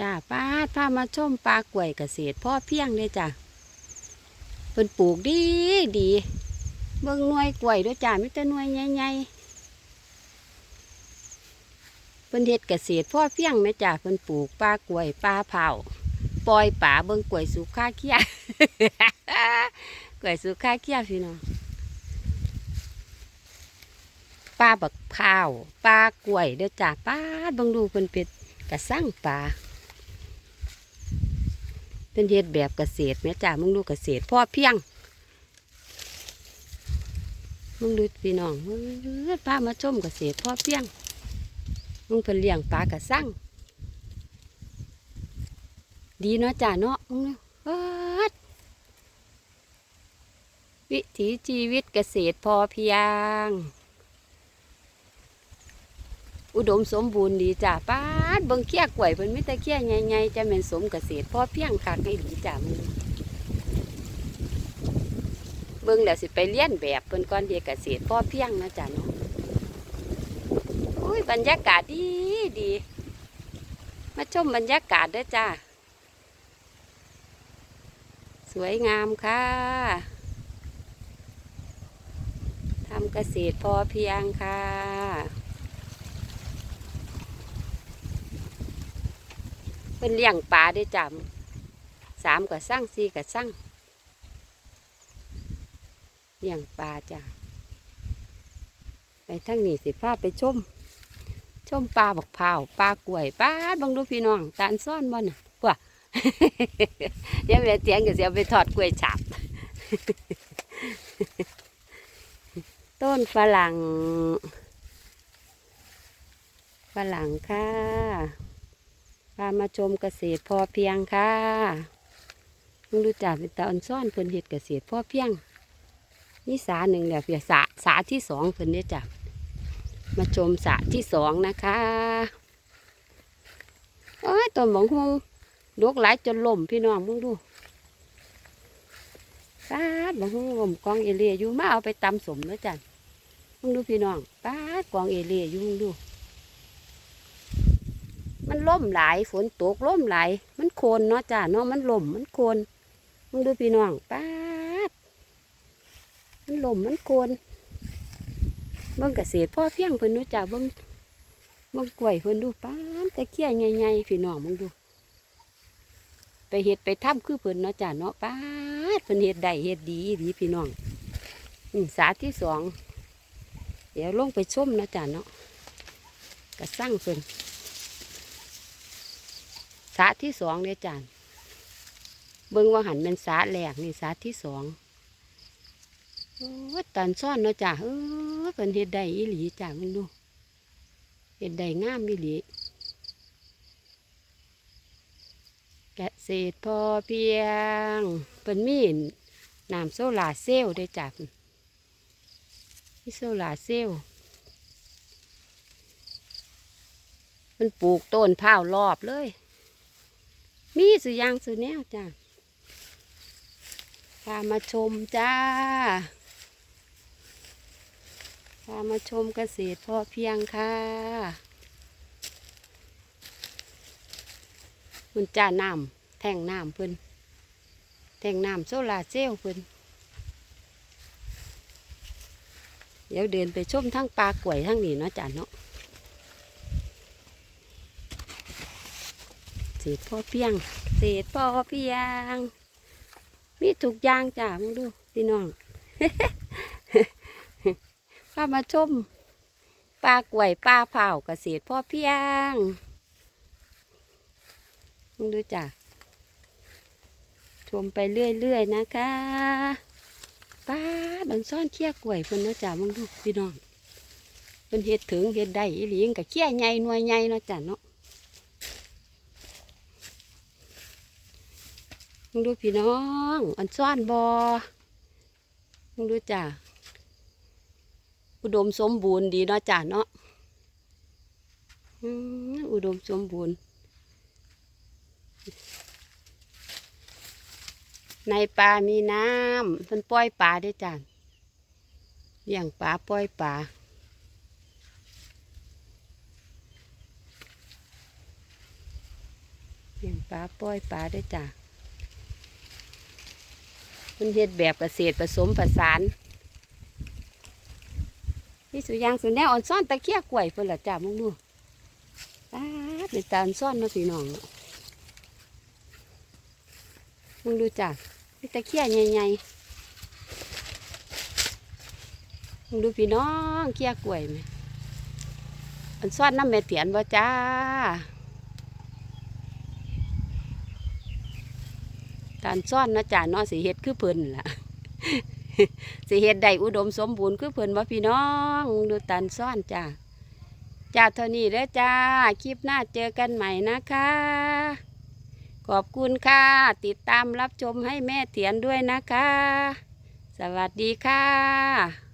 จ้าป้าดพามาชมปลากล้วยเกษตรพ่อเพียงเลยจ้าเพิ่นปลูกดีดีเบิ่งหน่วยกล้วยด้วยจ้ามีแต่หน่วยใหญ่ๆเพิ่นเฮ็ดเกษตรพ่อเพียงแม่จ้าเพิ่นปลูกปลากล้วยปลาเผาปล่อยป่าเบิ่งกล้วยสุขาเคียกล้วยสุขาเคียพี่น้องปลาบักพร้าวปลากล้วยเด้อจ้าป้าเบิ่งดูเพิ่นเป็ดกระสั่งปลา เป็นเฮ็ดแบบเกษตรแม่จ้ามึงดูเกษตรพ่อเพียง มึงดูพี่น้องเอ้ยพามาชมเกษตรพ่อเพียง มึงเพิ่นเลี้ยงปลากระสั่งดีเนาะจ้าเนาะมึงวิถีชีวิตเกษตรพอเพียง อุดมสมบูรณ์ดีจ้าป้าดเบิ่งเกี้ยกล้วยเพิ่นมีแต่เกี้ยใหญ่ๆจะเป็นสมเกษตรพอเพียงคักให้ดีจ้ามึงเบิ่งแล้วสิไปเลี้ยนแบบเพิ่นก่อนเดียเกษตรพอเพียงนะจ้าเนาะอุ้ยบรรยากาศดีดี มาชมบรรยากาศด้จ้าสวยงามค่ะทำเกษตรพอเพียงค่ะ เพิ่นเลี้ยงปลาได้จำสามกับสร้างสี่กับสร้างเลี้ยงปลาจ้ะไปทั้งนี้สิพาไปชมชมปลาบักพร้าปลากล้วยปลาบังดูพี่น้องตาลซ่อนบ่น่ะว่าเดี๋ยวแม่เตียงก็สิเอาไปทอดกล้วยฉาบต้นฝรั่งฝรั่งค่ะ พามาชมเกษตรพอเพียงค่ะมึงรู้จักเป็นตาอันซ่อนเพิ่นเฮ็ดเกษตรพอเพียง นี่สาหนึ่งแล้วเพียสาสาที่สองเพิ่นเนี่ยจ้ะมาชมสาที่สองนะคะโอ้ยต้นบังฮงดกหลายจนล่มพี่น้องมึงดูป้าดบังฮงล่มกองเอเลียอยู่มาเอาไปตำสมแล้วจ้ะมึงดูพี่น้องป้าดกองเอเลียอยู่มึงดู มันล่มหลายฝนตกล่มหลายมันโคนเนาะจ้าเนาะมันล่มมันโคนมึงดูพี่น้องป้าดมันล่มมันโคนเบิ่งเกษตรพ่อเพียงเพิ่นเนาะจ้าเบิ่งเบิ่งกล้วยเพิ่นดูป้าดตะเคียนใหญ่ๆพี่น้องมึงดู ไปเฮ็ดไปทำคือเพิ่นเนาะจ้าเนาะป้าดเพิ่นเฮ็ดได้เฮ็ดดีดีพี่น้องอืมสาที่สองเดี๋ยวลงไปชมเนาะจ้าเนาะกระสั่งเพิ่น สาที่สองเนี่ยจานเบิ่งว่าหันเป็นสาแรกนี่สาที่สองโอ้ยตอนซ่อนเนาะจ้ะเออเป็นเฮ็ดได้อีหลีจ้ะมึงดูเฮ็ดได้งามอีหลีเกษตรพอเพียงเป็นมีน้ำโซลาเซลได้จ้ะมีโซลาเซลมันปลูกต้นพร้าวรอบเลย มีสุยางสุแนวจ้าพามาชมจ้า พามาชมเกษตรพอเพียงค่ะมันจ้าน้ำแทงน้ำเพิ่นแทงน้ำโซลาเซลเพิ่นเดี๋ยวเดินไปชมทั้งปลากล้วยทั้งนี้เนาะจ้าเนาะ เศษพ่อเพียงเศษพ่อเพียง มีทุกยางจ้ามึงดูพี่น้องข้ามาชมปลากล้วยปลาเผาเกษตรพ่อเพียงมึงดูจ้าชมไปเรื่อยๆนะคะป้าบันซ่อนเขี้ยกล้วยเพิ่นเนาะจ้ามึงดูพี่น้องเพิ่นเฮ็ดถึงเฮ็ดได้อีหลีงกับเขี้ยใหญ่หน่วยใหญ่เนาะจ้าเนาะ มึงดูพี่น้องอันซ่อนบอมึงดูจ้ะอุดมสมบูรณ์ดีเนาะจ้ะเนาะอุดมสมบูรณ์ ในป่ามีน้ำเพิ่นปล่อยปลาได้อจ้ะเลี้ยงปลาปล่อยปลาเลี้ยงปลาปล่อยปลาด้วยจ้ะ มันเฮ็ดแบบเกษตรผสมผสานนี่สุยางสุแนวอ่อนซ่อนตะเคียกกล้วยเพิ่นละจ้ะมึงดูป้าเป็นตาอ่อนซ่อนเนาะพี่น้องมึงดูจ้ะมีตะเคียใหญ่ๆมึงดูพี่น้องเคียกกล้วยไหมอ่อนซ่อนน้ำแม่เตียนบ่จ้า ตานซ่อนนะจ่าเนาะสิเฮ็ดคือเพิ่นล่ะสิเฮ็ดได้อุดมสมบูรณ์คือเพิ่นบ่พี่น้องดูตานซ่อนจ้าจ้าเท่านี้เด้อจ้า คลิปหน้าเจอกันใหม่นะคะ ขอบคุณค่ะ ติดตามรับชมให้แม่เถียนด้วยนะคะ สวัสดีค่ะ